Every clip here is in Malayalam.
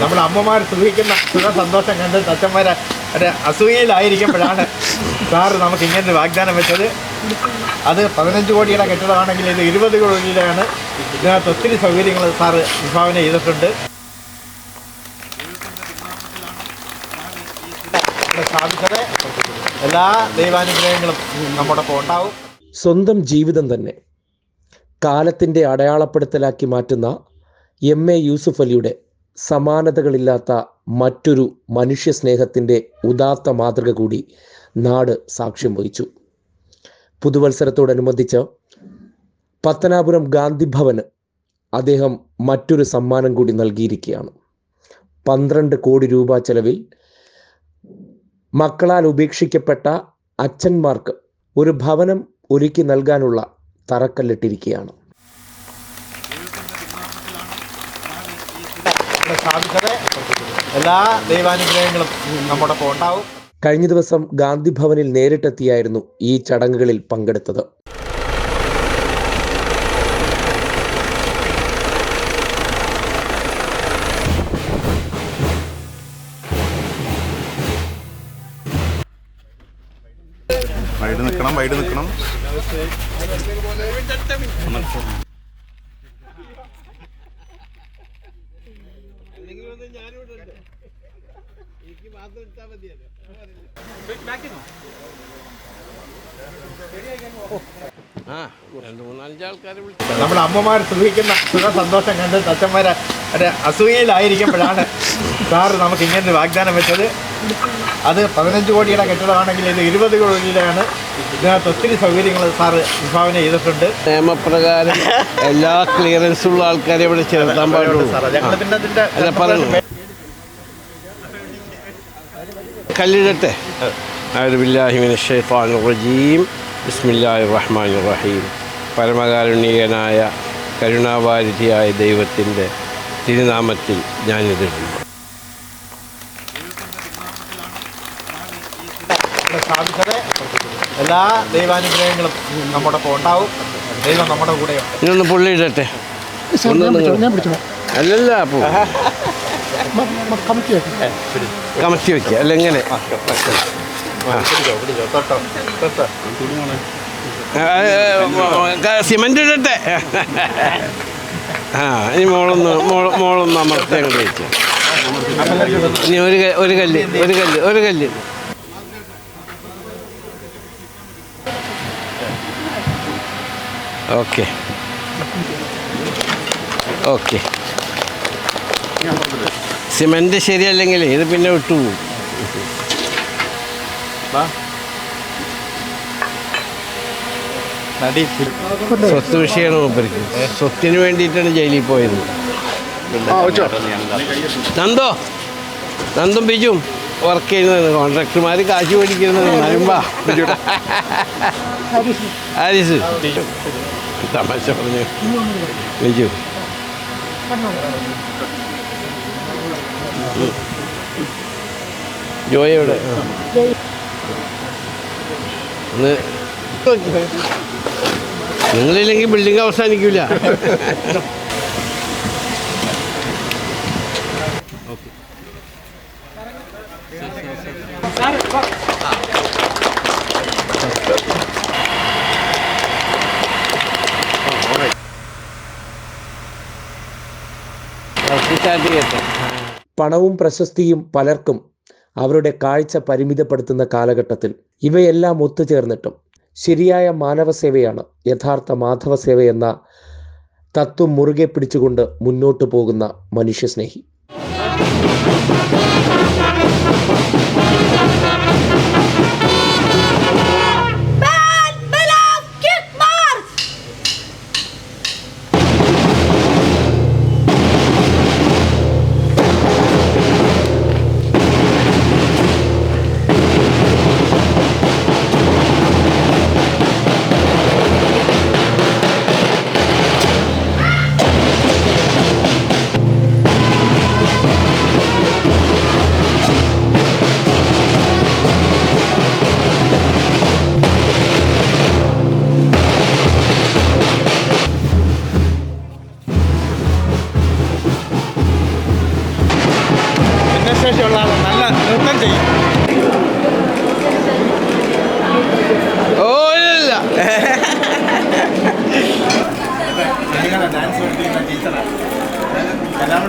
നമ്മുടെ അമ്മമാർ സുഖിക്കുന്ന സുഖ സന്തോഷം കണ്ട് അച്ഛന്മാരെ അസൂയയിലായിരിക്കുമ്പോഴാണ് സാറ് നമുക്ക് ഇങ്ങനെ വാഗ്ദാനം വെച്ചത്. അത് പതിനഞ്ച് കോടിയുടെ കെട്ടിടമാണെങ്കിൽ ഇത് ഇരുപത് കോടിയിലാണ് ഇതിനകത്ത് ഒത്തിരി സൗകര്യങ്ങൾ സാറ് വിഭാവന ചെയ്തിട്ടുണ്ട്. എല്ലാ ദൈവാനുഗ്രഹങ്ങളും നമ്മുടെ ഉണ്ടാവും. സ്വന്തം ജീവിതം തന്നെ കാലത്തിന്റെ അടയാളപ്പെടുത്തലാക്കി മാറ്റുന്ന എം എ യൂസുഫ് അലിയുടെ സമാനതകളില്ലാത്ത മറ്റൊരു മനുഷ്യസ്നേഹത്തിന്റെ ഉദാത്ത മാതൃക കൂടി നാട് സാക്ഷ്യം വഹിച്ചു. പുതുവത്സരത്തോടനുബന്ധിച്ച് പത്തനാപുരം ഗാന്ധി ഭവന് അദ്ദേഹം മറ്റൊരു സമ്മാനം കൂടി നൽകിയിരിക്കുകയാണ്. പന്ത്രണ്ട് കോടി രൂപ ചെലവിൽ മക്കളാൽ ഉപേക്ഷിക്കപ്പെട്ട അച്ഛന്മാർക്ക് ഒരു ഭവനം ഒരുക്കി നൽകാനുള്ള തറക്കല്ലിട്ടിരിക്കുകയാണ്. സാധിച്ചത് എല്ലാ ദൈവാനുഗ്രഹങ്ങളും നമ്മുടെ ഉണ്ടാവും കഴിഞ്ഞ ദിവസം ഗാന്ധി ഭവനിൽ നേരിട്ടെത്തിയായിരുന്നു ഈ ചടങ്ങുകളിൽ പങ്കെടുത്തത്. വൈഡ് നിൽക്കണം വൈഡ് നിൽക്കണം നമ്മുടെ അമ്മമാർ സുഖിക്കുന്ന സുഖ സന്തോഷം കണ്ട് തച്ചന്മാരെ അസൂയയിലായിരിക്കുമ്പോഴാണ് സാറ് നമുക്ക് ഇങ്ങനെ വാഗ്ദാനം വെച്ചത്. അത് പതിനഞ്ച് കോടിയുടെ കെട്ടിടമാണെങ്കിൽ ഇത് ഇരുപത് കോടിയിലാണ്. ഇതിനകത്ത് ഒത്തിരി സൗകര്യങ്ങൾ സാറ് വിഭാവന ചെയ്തിട്ടുണ്ട്. നിയമപ്രകാരം എല്ലാ ക്ലിയറൻസും ഉള്ള ആൾക്കാരെ ഇവിടെ ചേർത്താൻ പാടുള്ളൂ. പറഞ്ഞു കല്ലിടട്ടെ. റജീം ബിസ്മില്ലാഹി റഹ്മാൻ റഹീം പരമകാരുണ്യകനായ കരുണാവാരിധിയായ ദൈവത്തിന്റെ തിരുനാമത്തിൽ ഞാനിതിടുന്നു. ഇവിടെ സാധിച്ചത് എല്ലാ ദൈവാനുഗ്രഹങ്ങളും നമ്മുടെ ഒപ്പം ഉണ്ടാവും. ദൈവം നമ്മുടെ കൂടെയുണ്ട്. ഇതൊന്ന് പുള്ളി ഇടട്ടെ. അല്ലല്ല കമത്തി വെക്കുക അല്ല എങ്ങനെ സിമന്റ് ഇടട്ടെ. ആ ഇനി മോളൊന്ന് മോൾ മോളൊന്ന് അമർത്തി അങ്ങോട്ട് ഇനി ഒരു ഒരു കല്ല് ഒരു കല്ല് ഒരു കല്ല്. ഓക്കെ. ഓക്കെ. സിമെന്റ് ശരിയല്ലെങ്കിൽ ഇത് പിന്നെ വിട്ടുപോകും നടി സ്വത്ത് വിഷയമാണ് മൂപ്പർക്ക് സ്വത്തിന് വേണ്ടിയിട്ടാണ് ജയിലിൽ പോയത്. നന്ദോ? നന്ദും ബിജും? വർക്ക് ചെയ്യുന്നത്. കോൺട്രാക്ടർമാർ കാശ് മേടിക്കുന്നത്. നരുമ്പാ ആരിസ് തമാശ പറഞ്ഞു. ബിജു. ഉം. ജോയ് എവിടെ? ആ. ഒന്ന് നിങ്ങളില്ലെങ്കിൽ ബിൽഡിംഗ് അവസാനിക്കില്ല പണവും പ്രശസ്തിയും പലർക്കും അവരുടെ കാഴ്ച പരിമിതപ്പെടുത്തുന്ന കാലഘട്ടത്തിൽ ഇവയെല്ലാം ഒത്തുചേർന്നിട്ടും ശരിയായ മാനവസേവയാണ് യഥാർത്ഥ മാധവസേവ എന്ന തത്വം മുറുകെ പിടിച്ചുകൊണ്ട് മുന്നോട്ടു പോകുന്ന മനുഷ്യസ്നേഹി.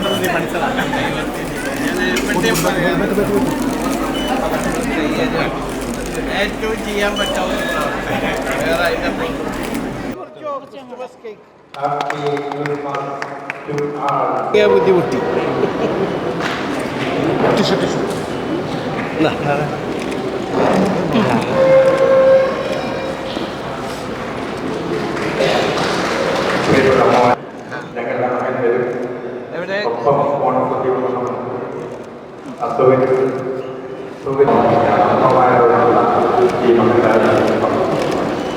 വേണ്ടി പഠിച്ചതാണ് ഏറ്റവും ചെയ്യാൻ പറ്റാവുന്ന വേറെ അതിന്റെ ബുദ്ധിമുട്ടി എവിടെ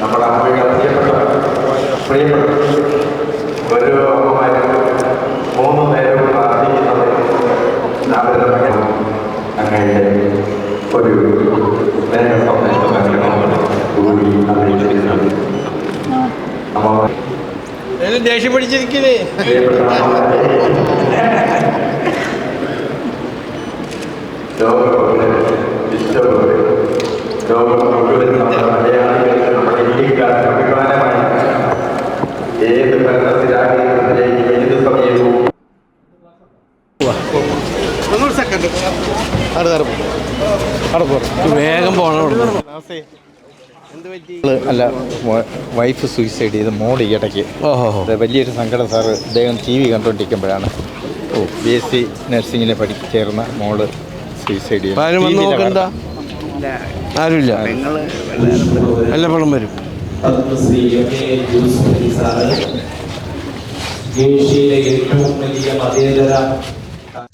നമ്മുടെ അമ്മകൾ പ്രിയപ്പെട്ട പ്രിയപ്പെട്ട ഓരോ അമ്മമാരും മൂന്ന് നേരവും പ്രാർത്ഥിക്കുന്നത് അവരുടെ മകൻ അങ്ങയുടെ ഒരു സ്നേഹ സന്ദേശം കൂടി അറിയിച്ചിരുന്നത് അമ്മ ദേഷ്യം പിടിച്ചിരിക്കുന്നേ ഏത് വേഗം ഇവിടുന്ന് അല്ല വൈഫ് സൂയിസൈഡ് ചെയ്ത് മോഡ് ഈ ഇടയ്ക്ക് വലിയൊരു സങ്കടം സാറ് അദ്ദേഹം ടി വി കണ്ടുകൊണ്ടിരിക്കുമ്പോഴാണ് ഓ. ബി എസ് സി നഴ്സിങ്ങിന് പഠി ചേർന്ന മോൾ സൂയിസൈഡ് അപ്പൊ ആരും വന്ന് നോക്കണ്ട. ആരുമില്ല. വരും.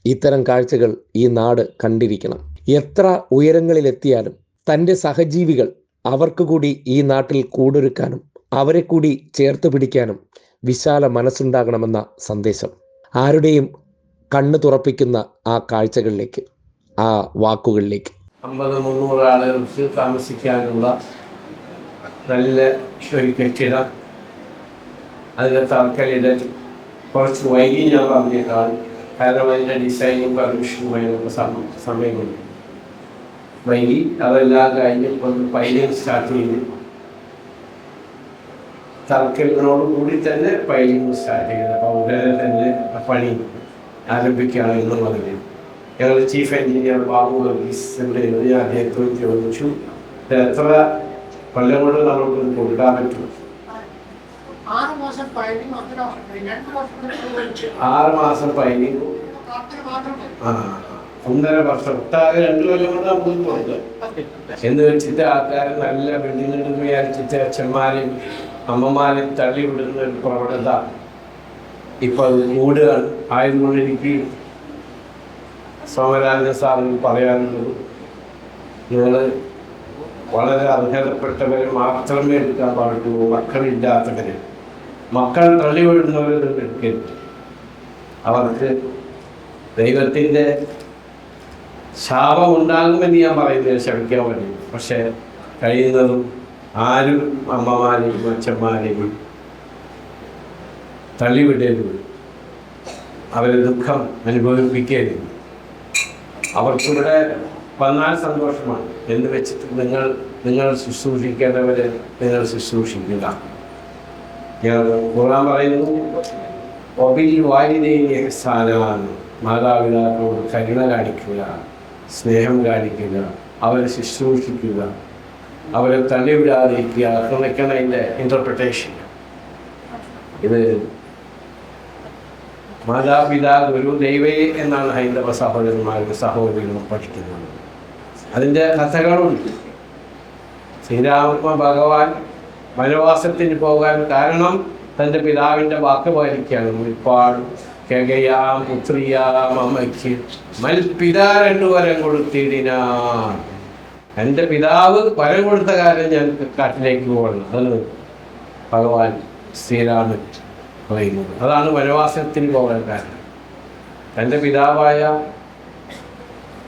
ഇത്തരം കാഴ്ചകൾ ഈ നാട് കണ്ടിരിക്കണം. എത്ര ഉയരങ്ങളിലെത്തിയാലും തന്റെ സഹജീവികൾ അവർക്ക് കൂടി ഈ നാട്ടിൽ കൂടൊരുക്കാനും അവരെ കൂടി ചേർത്ത് പിടിക്കാനും വിശാല മനസ്സുണ്ടാകണമെന്ന സന്ദേശം. ആരുടെയും കണ്ണു തുറപ്പിക്കുന്ന ആ കാഴ്ചകളിലേക്ക്. ആ വാക്കുകളിലേക്ക്. അമ്പത് മുന്നൂറ് ആളുകൾക്ക് താമസിക്കാനുള്ള നല്ല ഒരു കെട്ടിടം അതിന്റെ തറക്കല്ലിടൽ കുറച്ച് വൈകി ഞാൻ പറഞ്ഞേക്കാൾ കാരണം അതിന്റെ ഡിസൈനും പെർമിഷനും അതിനൊക്കെ സമയം സമയം കൊണ്ട് വൈകി അതെല്ലാം കഴിഞ്ഞ് ഒന്ന് പൈലിങ് സ്റ്റാർട്ട് ചെയ്ത് തറക്കല്ലിനോട് കൂടി തന്നെ പൈലിങ് സ്റ്റാർട്ട് ചെയ്തത് അപ്പോൾ ഉടനെ തന്നെ പണി ആരംഭിക്കുകയാണ് എന്ന് ഞങ്ങളുടെ ചീഫ് എഞ്ചിനീയർ ബാബു വർഗീസ് ഇവിടെ ഇരുന്ന് ഞാൻ അദ്ദേഹത്തോട് ചോദിച്ചു എത്ര കൊല്ലം കൊണ്ട് നമുക്ക് കൊടുക്കാൻ പറ്റും? ആറ് മാസം പൈനിങ്. ആ ഒന്നര വർഷം. ഒട്ടാകെ രണ്ടു കൊല്ലം കൊണ്ട് നമുക്ക് കൊടുക്കാം. എന്ന് വെച്ചിട്ട് ആൾക്കാർ നല്ല ബിൽഡിങ്ങിട്ട് വിചാരിച്ചിട്ട് അച്ഛന്മാരെയും അമ്മമാരെയും തള്ളി വിടുന്ന ഒരു പ്രവണത ഇപ്പൊ അത് കൂടുകയാണ് ആയതുകൊണ്ട് എനിക്ക് സോമരാജൻ സാറിന് പറയാനുള്ളത് നിങ്ങൾ വളരെ അർഹതപ്പെട്ടവരെ മാത്രമേ എടുക്കാൻ പാടുള്ളൂ. മക്കളില്ലാത്തവരെ മക്കൾ തള്ളി വിടുന്നവരെ നിങ്ങൾ എടുക്കരുത്. അവർക്ക് ദൈവത്തിന്റെ ശാപം ഉണ്ടാകുമെന്ന് ഞാൻ പറയുന്നത് ശമിക്കാൻ പറ്റും പക്ഷേ കഴിയുന്നതും ആരും അമ്മമാരെയും അച്ഛന്മാരെയും തള്ളിവിടരുത്. അവരെ ദുഃഖം അനുഭവിപ്പിക്കരുത്. അവർക്കിവിടെ വന്നാൽ സന്തോഷമാണ്. എന്ന് വെച്ചിട്ട് നിങ്ങൾ നിങ്ങൾ ശുശ്രൂഷിക്കേണ്ടവരെ നിങ്ങൾ ശുശ്രൂഷിക്കുക. ഞാൻ പറയുന്നു സ്ഥാനമാണ് മാതാപിതാക്കളോട് കരുണ കാണിക്കുക സ്നേഹം കാണിക്കുക അവരെ ശുശ്രൂഷിക്കുക അവരെ തള്ളിവിടാതിരിക്കുക. എന്നൊക്കെയാണ് അതിന്റെ ഇന്റർപ്രിട്ടേഷൻ ഇത് മാതാപിതാ ഗുരു ദൈവേ എന്നാണ് ഹൈന്ദവ സഹോദരന്മാരും സഹോദരികളും പഠിക്കുന്നത്. അതിന്റെ കഥകളുണ്ട് ശ്രീരാമ ഭഗവാൻ വനവാസത്തിന് പോകാൻ കാരണം തന്റെ പിതാവിന്റെ വാക്ക് പാലിക്കുകയാണ്. മുൽപ്പാട് കെകയാം പുത്രിയാം അമ്മയ്ക്ക് മൽപിതാ രണ്ടു വരം കൊടുത്തിടിനാ എന്റെ പിതാവ് വരം കൊടുത്ത കാര്യം ഞാൻ കാട്ടിലേക്ക് പോകണം. അതാണ് ഭഗവാൻ ശ്രീരാമൻ. പറയുന്നത്. അതാണ് വനവാസത്തിന് പോകാൻ കാരണം. തന്റെ പിതാവായ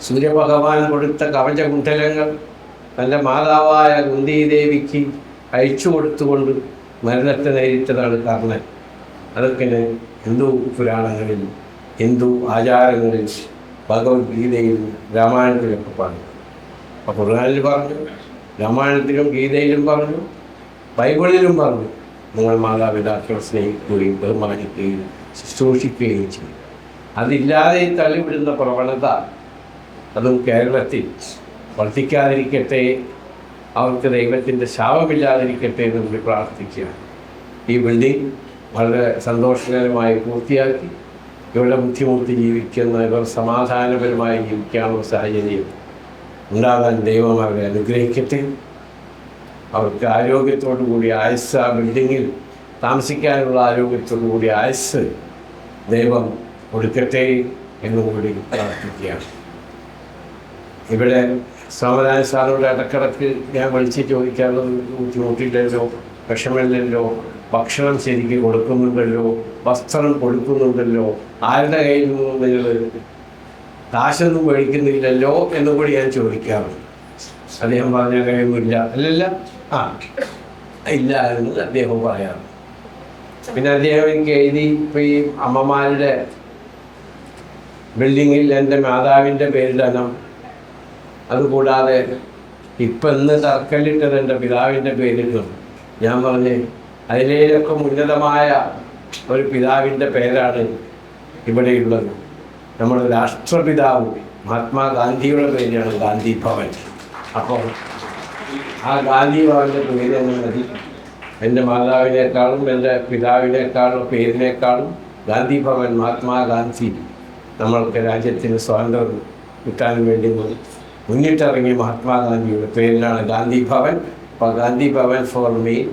സൂര്യഭഗവാൻ കൊടുത്ത കവചകുണ്ഠലങ്ങൾ തന്റെ മാതാവായ കുന്തിദേവിക്ക് അയച്ചു കൊടുത്തുകൊണ്ട് മരണത്തെ നേരിട്ടതാണ് കർണൻ അതൊക്കെ ഹിന്ദു പുരാണങ്ങളിൽ ഹിന്ദു ആചാരങ്ങളിൽ ഭഗവത്ഗീതയിൽ രാമായണത്തിലൊക്കെ പറഞ്ഞു. അപ്പോൾ പുരാണിൽ പറഞ്ഞു രാമായണത്തിലും ഗീതയിലും പറഞ്ഞു ബൈബിളിലും പറഞ്ഞു. നിങ്ങൾ മാതാപിതാക്കളെ സ്നേഹിക്കുകയും ബഹുമാനിക്കുകയും ശുശ്രൂഷിക്കുകയും ചെയ്യും. അതില്ലാതെ തള്ളിവിടുന്ന പ്രവണത അതും കേരളത്തിൽ വർദ്ധിക്കാതിരിക്കട്ടെ അവർക്ക് ദൈവത്തിന്റെ ശാപമില്ലാതിരിക്കട്ടെ എന്ന് കൂടി പ്രാർത്ഥിക്കുകയാണ്. ഈ ബിൽഡിംഗ് വളരെ സന്തോഷകരമായി പൂർത്തിയാക്കി. ഇവിടെ ബുദ്ധിമുട്ടി ജീവിക്കുന്ന ഇവർ സമാധാനപരമായി ജീവിക്കാനുള്ള സാഹചര്യം ഉണ്ടാകാൻ ദൈവം അവരെ അനുഗ്രഹിക്കട്ടെ. അവർക്ക് ആരോഗ്യത്തോടു കൂടി ആയുസ് ആ ബിൽഡിങ്ങിൽ താമസിക്കാനുള്ള ആരോഗ്യത്തോടു കൂടി ആയുസ് ദൈവം കൊടുക്കട്ടെ എന്നുകൂടി പ്രാർത്ഥിക്കുകയാണ്. ഇവിടെ സോമനായ സാറിനോട് ഇടക്കിടക്ക് ഞാൻ വിളിച്ച് ചോദിക്കാറുള്ളത് ബുദ്ധിമുട്ടില്ലല്ലോ വിഷമില്ലല്ലോ ഭക്ഷണം ശരിക്ക് കൊടുക്കുന്നുണ്ടല്ലോ വസ്ത്രം കൊടുക്കുന്നുണ്ടല്ലോ ആരുടെ കയ്യിൽ നിന്നും നിങ്ങൾ കാശൊന്നും മേടിക്കുന്നില്ലല്ലോ എന്നും കൂടി ഞാൻ ചോദിക്കാറുണ്ട്. അദ്ദേഹം പറഞ്ഞ കഴിയുന്നില്ല അല്ലല്ല ആ. ഇല്ല എന്ന് അദ്ദേഹം പറയാറ് പിന്നെ അദ്ദേഹം എനിക്ക് എഴുതി ഇപ്പം ഈ അമ്മമാരുടെ ബിൽഡിങ്ങിൽ എന്റെ മാതാവിന്റെ പേരിടണം. അതുകൂടാതെ ഇപ്പം ഇന്ന് തറക്കല്ലിട്ടത് എന്റെ പിതാവിന്റെ പേരിടണം ഞാൻ പറഞ്ഞ് അതിലേലൊക്കെ ഉന്നതമായ ഒരു പിതാവിന്റെ പേരാണ് ഇവിടെയുള്ളത് നമ്മുടെ രാഷ്ട്രപിതാവ് മഹാത്മാഗാന്ധിയുടെ പേരാണ് ഗാന്ധി ഭവൻ. അപ്പോൾ ആ ഗാന്ധി ഭവന്റെ പേര് തന്നെ മതി. എന്റെ മാതാവിനേക്കാളും എന്റെ പിതാവിനേക്കാളും പേരിനേക്കാളും ഗാന്ധി ഭവൻ മഹാത്മാഗാന്ധി നമ്മൾക്ക് രാജ്യത്തിന് സ്വാതന്ത്ര്യം കിട്ടാൻ വേണ്ടി മുന്നിട്ടിറങ്ങി മഹാത്മാഗാന്ധിയുടെ പേരിലാണ് Gandhi Bhavan Gandhi Bhavan for male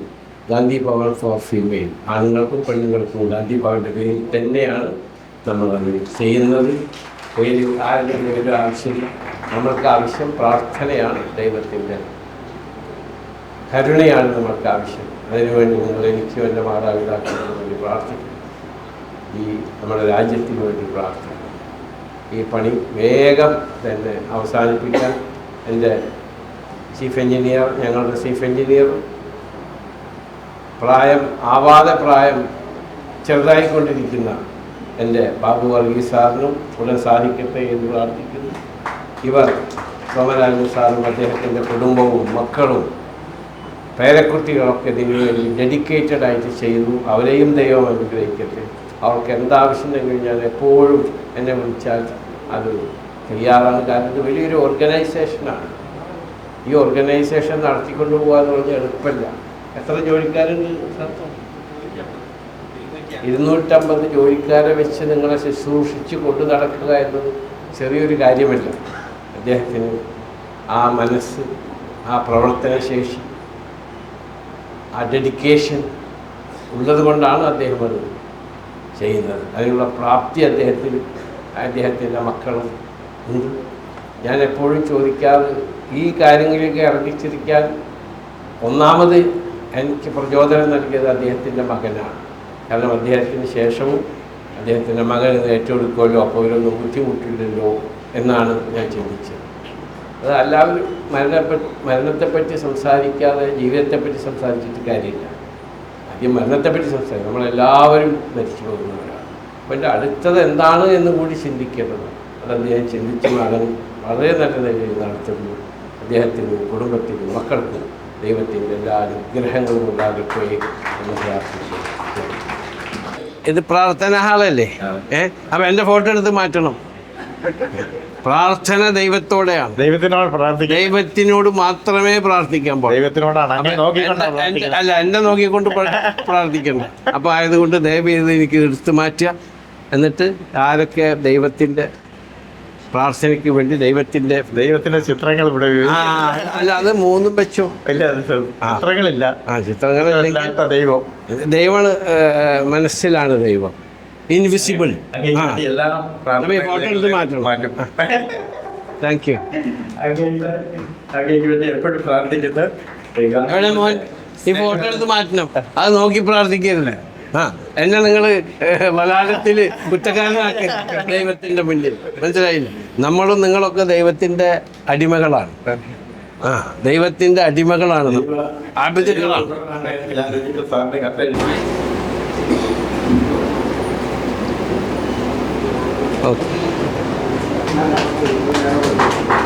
Gandhi Bhavan for female ആണുങ്ങൾക്കും പെണ്ണുങ്ങൾക്കും ഗാന്ധി ഭവന്റെ പേരിൽ തന്നെയാണ് നമ്മളത് ചെയ്യുന്നത്. പേര് ആരുടെ പേരും ആവശ്യമില്ല. നമ്മൾക്ക് ആവശ്യം പ്രാർത്ഥനയാണ് ദൈവത്തിന്റെ കരുണയാണ് നമ്മൾക്ക് ആവശ്യം. അതിനുവേണ്ടി നിങ്ങൾ എനിക്കും എന്റെ മാതാപിതാക്കൾക്കും വേണ്ടി പ്രാർത്ഥിക്കും ഈ നമ്മുടെ രാജ്യത്തിന് വേണ്ടി പ്രാർത്ഥിക്കും ഈ പണി വേഗം തന്നെ അവസാനിപ്പിക്കാൻ എന്റെ ചീഫ് എഞ്ചിനീയർ ഞങ്ങളുടെ ചീഫ് എഞ്ചിനീയർ പ്രായം ആവാതെ പ്രായം ചെറുതായിക്കൊണ്ടിരിക്കുന്ന എന്റെ ബാബു വർഗീസ് സാറിനും ഉടൻ സാധിക്കട്ടെ എന്ന് പ്രാർത്ഥിക്കുന്നു. ഇവർ സോമരാജൻ സാറും അദ്ദേഹത്തിന്റെ കുടുംബവും മക്കളും പേരക്കുട്ടികളൊക്കെ ഇതിനു ഡെഡിക്കേറ്റഡ് ആയിട്ട് ചെയ്യുന്നു. അവരെയും ദൈവം അനുഗ്രഹിക്കട്ടെ. അവർക്ക് എന്താവശ്യം കഴിഞ്ഞാൽ എപ്പോഴും എന്നെ വിളിച്ചാൽ അത് തയ്യാറാണ് കാരണം ഇത് വലിയൊരു ഓർഗനൈസേഷനാണ് ഈ ഓർഗനൈസേഷൻ നടത്തിക്കൊണ്ടു പോകാൻ പറഞ്ഞാൽ എളുപ്പമില്ല എത്ര ജോലിക്കാരുണ്ട് ഇരുന്നൂറ്റമ്പത് ജോലിക്കാരെ വെച്ച് നിങ്ങളെ ശുശ്രൂഷിച്ച് കൊണ്ടു നടക്കുക എന്നത് ചെറിയൊരു കാര്യമല്ല. അദ്ദേഹത്തിന് ആ മനസ്സ് ആ പ്രവർത്തനശേഷി ആ ഡെഡിക്കേഷൻ ഉള്ളത് കൊണ്ടാണ് അദ്ദേഹം അത് ചെയ്യുന്നത്. അതിനുള്ള പ്രാപ്തി അദ്ദേഹത്തിന് അദ്ദേഹത്തിന്റെ മക്കളും ഉണ്ട്. ഞാൻ എപ്പോഴും ചോദിക്കാറ് ഈ കാര്യങ്ങളിലേക്ക് ഇറങ്ങിച്ചിരിക്കാൻ ഒന്നാമത് എനിക്ക് പ്രചോദനം നൽകിയത് അദ്ദേഹത്തിന്റെ മകനാണ്. കാരണം അദ്ദേഹത്തിന് ശേഷവും അദ്ദേഹത്തിന്റെ മകൻ ഏറ്റെടുക്കുമല്ലോ അപ്പോൾ ഇവരൊന്നും ബുദ്ധിമുട്ടില്ലല്ലോ എന്നാണ് ഞാൻ ചിന്തിച്ചത്. അത് എല്ലാവരും മരണപ്പെ മരണത്തെപ്പറ്റി സംസാരിക്കാതെ ജീവിതത്തെപ്പറ്റി സംസാരിച്ചിട്ട് കാര്യമില്ല. ആദ്യം മരണത്തെപ്പറ്റി സംസാരിക്കും. നമ്മളെല്ലാവരും മരിച്ചു പോകുന്നവരാണ്. അപ്പോൾ എന്റെ അടുത്തത് എന്താണ് എന്ന് കൂടി ചിന്തിക്കേണ്ടത്. അത് അദ്ദേഹം ചിന്തിച്ച് മകൻ വളരെ നല്ല നിലയിൽ നടത്തുന്നു അദ്ദേഹത്തിനും കുടുംബത്തിനും മക്കൾക്കും ദൈവത്തിന്റെ എല്ലാ അനുഗ്രഹങ്ങളും ഉണ്ടാകട്ടെ എന്ന് പ്രാർത്ഥിച്ചു ഇത് പ്രാർത്ഥന ഹാളല്ലേ? ഏ? അപ്പം എന്റെ ഫോട്ടോ എടുത്ത് മാറ്റണം. പ്രാർത്ഥന ദൈവത്തോടെയാണ്. ദൈവത്തിനോട് പ്രാർത്ഥിക്കുക. ദൈവത്തിനോട് മാത്രമേ പ്രാർത്ഥിക്കാൻ പാടുള്ളൂ. ദൈവത്തിനോടാണ് അല്ല എന്നെ നോക്കിക്കൊണ്ട് പ്രാർത്ഥിക്കണം പ്രാർത്ഥിക്കണ്ട. അപ്പൊ ആയതുകൊണ്ട് ദയവ് ചെയ്ത് എനിക്ക് എടുത്തു മാറ്റുക. എന്നിട്ട് ആരൊക്കെ ദൈവത്തിന്റെ പ്രാർത്ഥനയ്ക്ക് വേണ്ടി ദൈവത്തിന്റെ ദൈവത്തിന്റെ ചിത്രങ്ങൾ ഇവിടെ അല്ല അത് മൂന്നും വെച്ചോ? ഇല്ല ചിത്രങ്ങളില്ല. ആ ചിത്രങ്ങളില്ലെങ്കിൽ അല്ലാത്ത ദൈവം. ദൈവമാണ് മനസ്സിലാണ് ദൈവം. ഇൻവിസിബിൾ ഫോട്ടോ എടുത്ത് മാറ്റണം. മാറ്റും. താങ്ക് യു എപ്പോഴും പ്രാർത്ഥിക്കുന്നത് എവിടെ മോൻ? ഈ ഫോട്ടോ എടുത്ത് മാറ്റണം. അത് നോക്കി പ്രാർത്ഥിക്കരുത്. ആ. എന്നെ നിങ്ങൾ വലാലത്തിൽ കുറ്റക്കാരനാക്കി ദൈവത്തിന്റെ മുന്നിൽ. മനസ്സിലായില്ലേ? നമ്മളും നിങ്ങളൊക്കെ ദൈവത്തിന്റെ അടിമകളാണ്. ആ ദൈവത്തിന്റെ അടിമകളാണ്. നമ്മൾ. അടിമകളാണ്